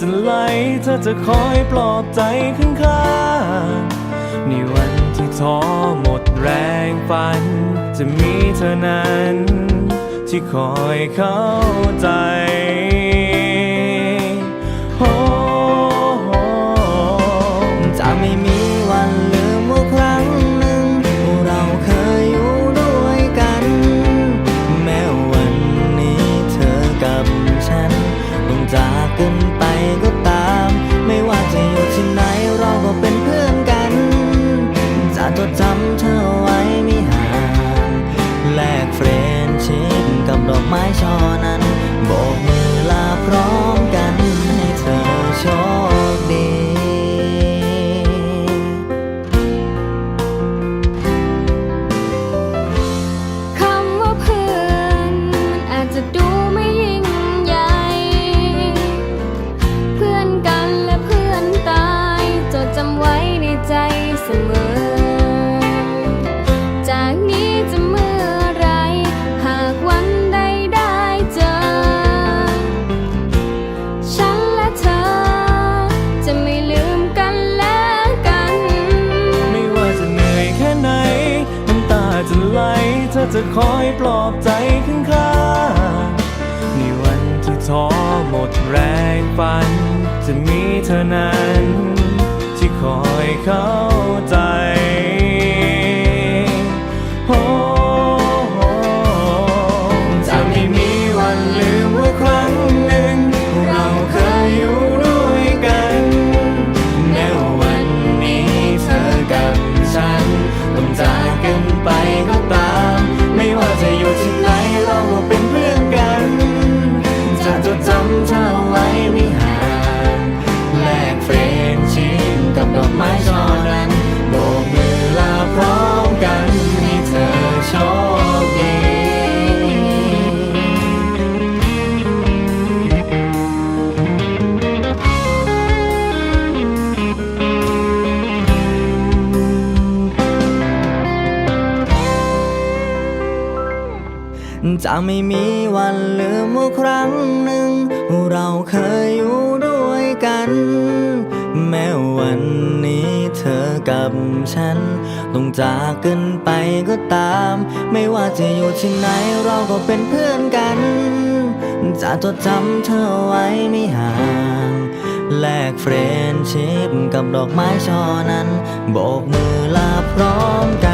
จะไหลเธอจะคอยปลอบใจข้างข้างๆในวันที่ท้อหมดแรงฝัน จะมีเธอนั้น ที่คอยเข้าใจ ไม้ช่อนั้นโบกมือลาพร้อมกันให้เธอโชคดีคำว่าเพื่อนมันอาจจะดูไม่ยิ่งใหญ่ เพื่อนกันและเพื่อนตายจดจำไว้ในใจเสมอ จะคอยปลอบใจข้างข้างๆในวันที่ท้อหมดแรงฝัน จะมีเธอนั้น ที่คอยเข้าใจ ดอกไม้ช่อนั้นโบกมือลาพร้อมกันให้เธอโชคดีจะไม่มีวันลืมว่าครั้งหนึ่ง เราเคยอยู่ด้วยกัน แม้วัน อกับฉัน ต้องจากกันไปก็ตาม ไม่ว่าจะอยู่ที่ไหนเราก็เป็นเพื่อนกัน จะจดจำเธอไว้ไม่ห่างแลกเฟรนชิพกับดอกไม้ช่อนั้นโบกมือลาพร้อมกัน